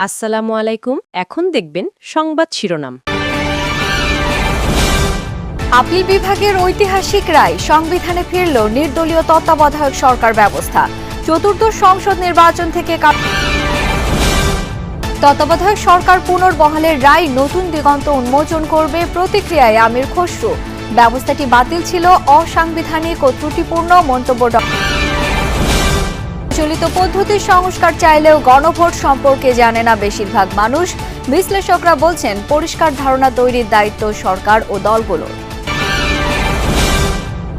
আসসালামু আলাইকুম। এখন দেখবেন সংবাদ শিরোনাম। আপিল বিভাগের ঐতিহাসিক রায় সংবিধানে ফিরল নির্দলীয় তত্ত্বাবধায়ক সরকার ব্যবস্থা। চতুর্দশ সংসদ নির্বাচন থেকে তত্ত্বাবধায়ক সরকার পুনর্বহালের রায় নতুন দিগন্ত উন্মোচন করবে প্রতিক্রিয়ায় আমির খসরু। ব্যবস্থাটি বাতিল ছিল অসাংবিধানিক ও ত্রুটিপূর্ণ মন্তব্য ড- চলিত পদ্ধতির সংস্কার চাইলেও গণভোট সম্পর্কে জানে না বেশিরভাগ মানুষ। বিশ্লেষকরা বলছেন পরিষ্কার ধারণা তৈরির দায়িত্ব সরকার ও দলগুলোর।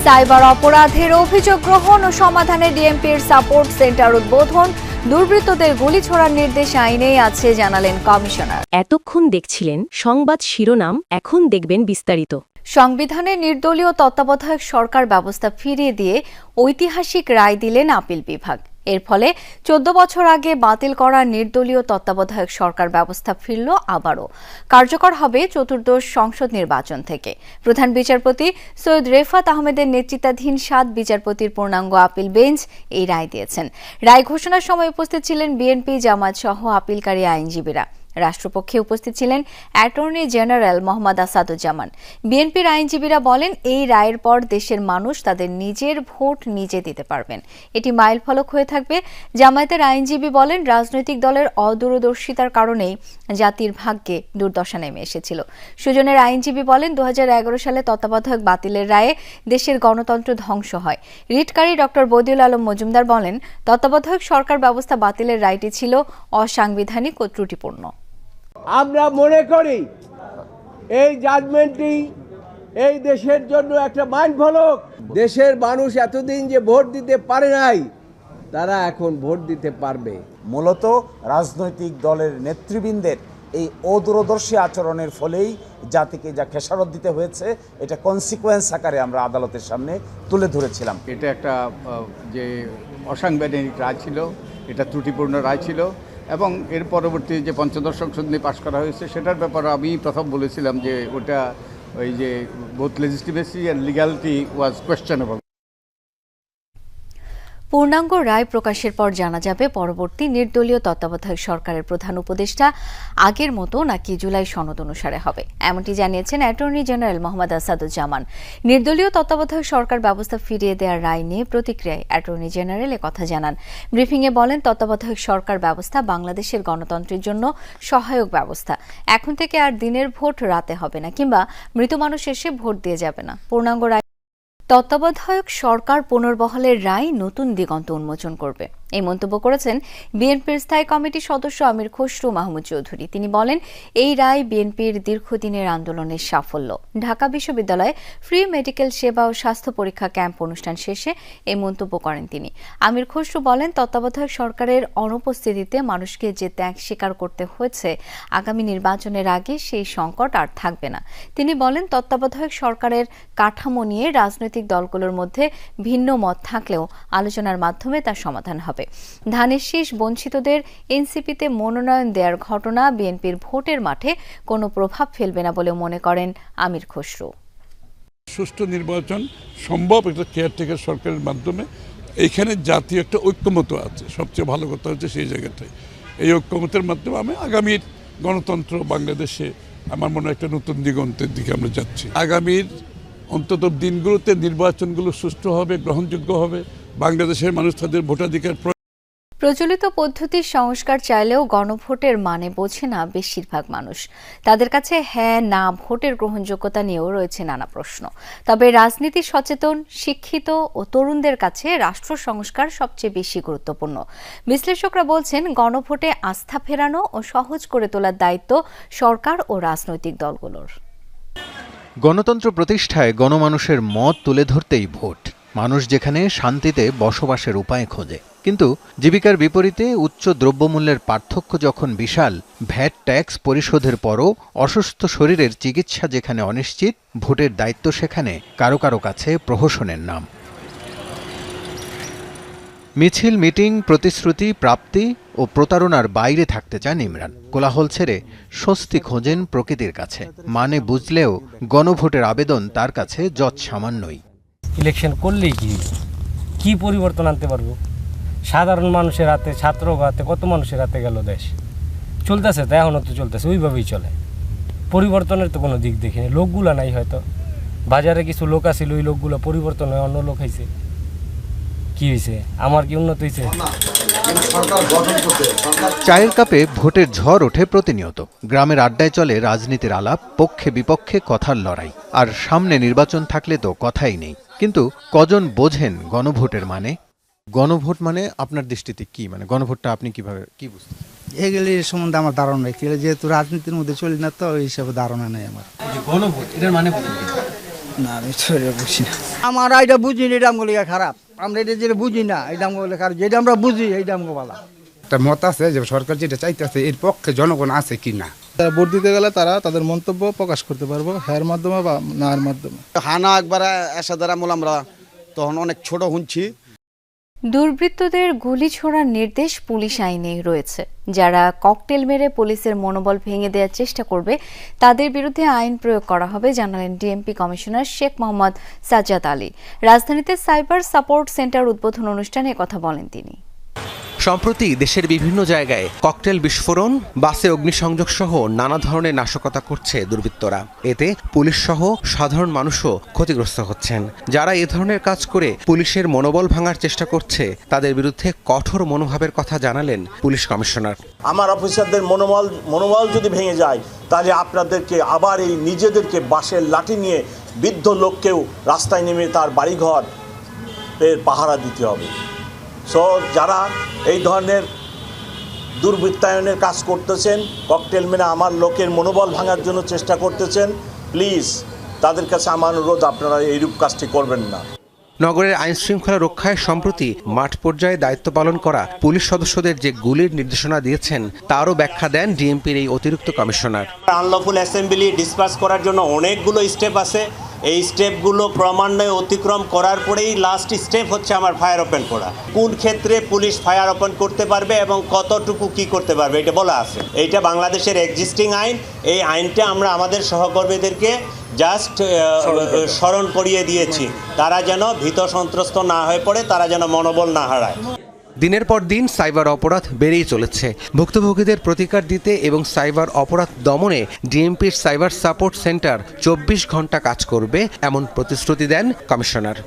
সাইবার অপরাধের অভিযোগ গ্রহণ ও সমাধানে ডিএমপির সাপোর্ট সেন্টার উদ্বোধন। দুর্বৃত্তদের গুলি ছোড়ার নির্দেশ আইনেই আছে জানালেন কমিশনার। এতক্ষণ দেখছিলেন সংবাদ শিরোনাম এখন দেখবেন বিস্তারিত। সংবিধানে নির্দলীয় তত্ত্বাবধায়ক সরকার ব্যবস্থা ফিরিয়ে দিয়ে ঐতিহাসিক রায় দিলেন আপিল বিভাগ। এর ফলে চোদ্দ বছর আগে বাতিল করা নির্দলীয় তত্ত্বাবধায়ক সরকার ব্যবস্থা ফিরল আবারও। কার্যকর হবে চতুর্দশ সংসদ নির্বাচন থেকে। প্রধান বিচারপতি সৈয়দ রেফাত আহমেদের নেতৃত্বাধীন সাত বিচারপতির পূর্ণাঙ্গ আপিল বেঞ্চ এই রায় দিয়েছেন। রায় ঘোষণার সময় উপস্থিত ছিলেন বিএনপি জামাত সহ আপিলকারী আইনজীবীরা। রাষ্ট্রপক্ষে উপস্থিত ছিলেন অ্যাটর্নি জেনারেল মোহাম্মদ আসাদুজ্জামান। বিএনপির আইনজীবীরা বলেন, এই রায়ের পর দেশের মানুষ তাদের নিজের ভোট নিজে দিতে পারবেন। এটি মাইল ফলক হয়ে থাকবে। জামায়াতের আইনজীবী বলেন, রাজনৈতিক দলের অদূরদর্শিতার কারণেই জাতির ভাগ্যে দুর্দশা নেমে এসেছিল। সুজনের আইনজীবী বলেন দু হাজার এগারো সালে তত্ত্বাবধায়ক বাতিলের রায়ে দেশের গণতন্ত্র ধ্বংস হয়। রিটকারী ডক্টর বদিউল আলম মজুমদার বলেন, তত্ত্বাবধায়ক সরকার ব্যবস্থা বাতিলের রায়টি ছিল অসাংবিধানিক ও ত্রুটিপূর্ণ। আমরা মনে করি এই জাজমেন্টটি এই দেশের জন্য একটা মাইল ফলক। দেশের মানুষ এতদিন যে ভোট দিতে পারে নাই তারা এখন ভোট দিতে পারবে। মূলত রাজনৈতিক দলের নেতৃবৃন্দের এই অদূরদর্শী আচরণের ফলেই জাতিকে যা খেসারত দিতে হয়েছে এটা কনসিকোয়েন্স আকারে আমরা আদালতের সামনে তুলে ধরেছিলাম। এটা একটা যে অসাংবিধানিক রায় ছিল এটা ত্রুটিপূর্ণ রায় ছিল। এবং এর পরবর্তী যে পঞ্চদশ সংশোধনী পাশ করা হয়েছে, সেটার ব্যাপারে আমি প্রথম বলেছিলাম যে ওটা ওই যে both legitimacy and legality was questionable পূর্ণাঙ্গ রায় প্রকাশের পর জানা যাবে পরবর্তী নির্দলীয় তত্ত্বাবধায়ক সরকারের প্রধান উপদেষ্টা আগের মতো নাকি জুলাই সনদ অনুসারে হবে। এমনটি জানিয়েছেন অ্যাটর্নি জেনারেল মোহাম্মদ আসাদুজ্জামান। নির্দলীয় তত্ত্বাবধায়ক সরকার ব্যবস্থা ফিরিয়ে দেওয়ার রায় নিয়ে প্রতিক্রিয়ায় অ্যাটর্নি জেনারেল কথা জানান। ব্রিফিংয়ে বলেন, তত্ত্বাবধায়ক সরকার ব্যবস্থা বাংলাদেশের গণতন্ত্রের জন্য সহায়ক ব্যবস্থা। এখন থেকে আর দিনের ভোট রাতে হবে না কিংবা মৃত মানুষ এসে ভোট দিয়ে যাবে না। পূর্ণাঙ্গ রায় তত্ত্বাবধায়ক সরকার পুনর্বহলের রায় নতুন দিগন্ত উন্মোচন করবে। এই মন্তব্য করেছেন বিএনপির স্থায়ী কমিটির সদস্য আমির খসরু মাহমুদ চৌধুরী। তিনি বলেন, এই রায় বিএনপির দীর্ঘদিনের আন্দোলনের সাফল্য। ঢাকা বিশ্ববিদ্যালয়ে ফ্রি মেডিকেল সেবা ও স্বাস্থ্য পরীক্ষা ক্যাম্প অনুষ্ঠান শেষে এই মন্তব্য করেন তিনি। আমির খসরু বলেন, তত্ত্বাবধায়ক সরকারের অনুপস্থিতিতে মানুষকে যে ত্যাগ স্বীকার করতে হয়েছে, আগামী নির্বাচনের আগে সেই সংকট আর থাকবে না। তিনি বলেন, তত্ত্বাবধায়ক সরকারের কাঠামো নিয়ে রাজনৈতিক দলগুলোর মধ্যে ভিন্ন মত থাকলেও আলোচনার মাধ্যমে তার সমাধান হবে। ধানের শীষ বঞ্চিতদের এনসিপিতে মনোনয়ন দেওয়ার ঘটনা বিএনপির ভোটের মাঠে কোনো প্রভাব ফেলবে না বলে মনে করেন আমির খসরু। সুষ্ঠু নির্বাচন সম্ভব একটা কেয়ারটেকার সরকারের মাধ্যমে। এইখানে জাতীয় একটা ঐক্যমত আছে। সবচেয়ে ভালো কথা হচ্ছে সেই জায়গাটায়। এই ঐক্যমতের মাধ্যমে আমি আগামীর গণতন্ত্র বাংলাদেশে আমার মনে হয় একটা নতুন দিগন্তের দিকে আমরা যাচ্ছি। আগামীর অন্তত দিনগুলোতে নির্বাচনগুলো সুষ্ঠু হবে, গ্রহণযোগ্য হবে। বাংলাদেশের মানুষ তাদের ভোটাধিকার প্রচলিত পদ্ধতির সংস্কার চাইলেও গণভোটের মানে বোঝে না বেশিরভাগ মানুষ। তাদের কাছে হ্যাঁ না ভোটের গ্রহণযোগ্যতা নিয়েও রয়েছে নানা প্রশ্ন। তবে রাজনীতি সচেতন শিক্ষিত ও তরুণদের কাছে রাষ্ট্র সংস্কার সবচেয়ে বেশি গুরুত্বপূর্ণ। বিশ্লেষকরা বলছেন গণভোটে আস্থা ফেরানো ও সহজ করে তোলার দায়িত্ব সরকার ও রাজনৈতিক দলগুলোর। গণতন্ত্র প্রতিষ্ঠায় গণমানুষের মত তুলে ধরতেই ভোট। মানুষ যেখানে শান্তিতে বসবাসের উপায় খোঁজে। কিন্তু জীবিকার বিপরীতে উচ্চ দ্রব্যমূল্যের পার্থক্য যখন বিশাল, ভ্যাট ট্যাক্স পরিশোধের পরও অসুস্থ শরীরের চিকিৎসা যেখানে অনিশ্চিত, ভোটের দায়িত্ব সেখানে কারও কারও কাছে প্রহসনের নাম। মিছিল, মিটিং, প্রতিশ্রুতি, প্রাপ্তি ও প্রতারণার বাইরে থাকতে চান ইমরান। কোলাহল ছেড়ে স্বস্তি খোঁজেন প্রকৃতির কাছে। মানে বুঝলেও গণভোটের আবেদন তার কাছে যৎ সামান্যই ইলেকশন করলেই কি? কি পরিবর্তন আনতে পারব? সাধারণ মানুষের হাতে ছাত্র হাতে, কত মানুষের হাতে গেল দেশ? চলতেছে তো এখনও তো চলতেছে, ওইভাবেই চলে। পরিবর্তনের তো কোনো দিক দেখিনি, লোকগুলা নাই হয়তো। বাজারে কিছু লোক আছিল, ওই লোকগুলো পরিবর্তন হয় অন্য লোক হয়েছে কি হয়েছে আমার কি উন্নত হয়েছে চায়ের কাপে ভোটের ঝড় ওঠে প্রতিনিয়ত। গ্রামের আড্ডায় চলে রাজনীতির আলাপ পক্ষে বিপক্ষে কথার লড়াই। আর সামনে নির্বাচন থাকলে তো কথাই নেই। কিন্তু কজন বোঝেন গণভোটের মানে? গণভোট মানে আপনার দৃষ্টিতে কি? মানে গণভোটটা আপনি কীভাবে কি বুঝতে এগুলি সম্বন্ধে আমার ধারণা নেই। যেহেতু রাজনীতির মধ্যে চলি না তো ওই হিসাবে ধারণা নেই আমার। গণভোট এটার মানে না আমি বুঝি না। আমার এটা বুঝি না এটা খারাপ। আমরা এটা যেটা বুঝি না এটা আমগুলো খারাপ। যেটা আমরা বুঝি এই আমগো ভালো। একটা মত আছে যে সরকার যেটা চাইতেছে এর পক্ষে জনগণ আছে কি না তারা ভোট দিতে গেলে তারা তাদের মন্তব্য প্রকাশ করতে পারব হ্যার মাধ্যমে বা নার মাধ্যমে। হানা একবার এসাদারা মূল আমরা তখন অনেক ছোট শুনছি দুর্বৃত্তদের গুলি ছোড়ার নির্দেশ পুলিশ আইনে রয়েছে। যারা ককটেল মেরে পুলিশের মনোবল ভেঙে দেওয়ার চেষ্টা করবে তাদের বিরুদ্ধে আইন প্রয়োগ করা হবে জানালেন ডিএমপি কমিশনার শেখ মোহাম্মদ সাজ্জাদ আলী। রাজধানীতে সাইবার সাপোর্ট সেন্টার উদ্বোধন অনুষ্ঠানে কথা বলেন তিনি। সম্প্রতি দেশের বিভিন্ন জায়গায় ককটেল বিস্ফোরণ, বাসে অগ্নিসংযোগ সহ নানা ধরনের নাশকতা করছে দুর্বৃত্তরা। এতে পুলিশ সহ সাধারণ মানুষও ক্ষতিগ্রস্ত হচ্ছেন। যারা এ ধরনের কাজ করে পুলিশের মনোবল ভাঙার চেষ্টা করছে, তাদের বিরুদ্ধে কঠোর মনোভাবের কথা জানালেন পুলিশ কমিশনার। আমার অফিসারদের মনোবল মনোবল যদি ভেঙে যায়, তাহলে আপনাদেরকে আবার এই নিজেদেরকে বাঁশের লাঠি নিয়ে বৃদ্ধ লোককেও রাস্তায় নেমে তার বাড়িঘর এর পাহারা দিতে হবে। সো যারা এই ধরনের দুর্বৃত্তায়নের কাজ করতেছেন ককটেল মেনে আমার লোকের মনোবল ভাঙার জন্য চেষ্টা করতেছেন প্লিজ তাদের কাছে আমার অনুরোধ আপনারা এইরূপ কাজটি করবেন না। নগরের আইন শৃঙ্খলা রক্ষায় সম্প্রতি মাঠ পর্যায়ে দায়িত্ব পালন করা পুলিশ সদস্যদের যে গুলির নির্দেশনা দিয়েছেন তারও ব্যাখ্যা দেন ডিএমপির এই অতিরিক্ত কমিশনার। আনলফুল অ্যাসেম্বলি ডিসপাস করার জন্য অনেকগুলো স্টেপ আছে। এই স্টেপগুলো ক্রমান্বয়ে অতিক্রম করার পরেই লাস্ট স্টেপ হচ্ছে আমার ফায়ার ওপেন করা। কোন ক্ষেত্রে পুলিশ ফায়ার ওপেন করতে পারবে এবং কতটুকু কি করতে পারবে এটা বলা আছে। এইটা বাংলাদেশের এক্সিস্টিং আইন। এই আইনটা আমরা আমাদের সহকর্মীদেরকে জাস্ট স্মরণ করিয়ে দিয়েছি। তারা যেন ভীত সন্ত্রস্ত না হয়ে পড়ে তারা যেন মনোবল না হারায়। দিনের পর দিন সাইবার অপরাধ বেড়েই চলেছে। ভুক্তভোগীদের প্রতিকার দিতে এবং সাইবার অপরাধ দমনে ডিএমপির সাইবার সাপোর্ট সেন্টার চব্বিশ ঘণ্টা কাজ করবে, এমন প্রতিশ্রুতি দেন কমিশনার।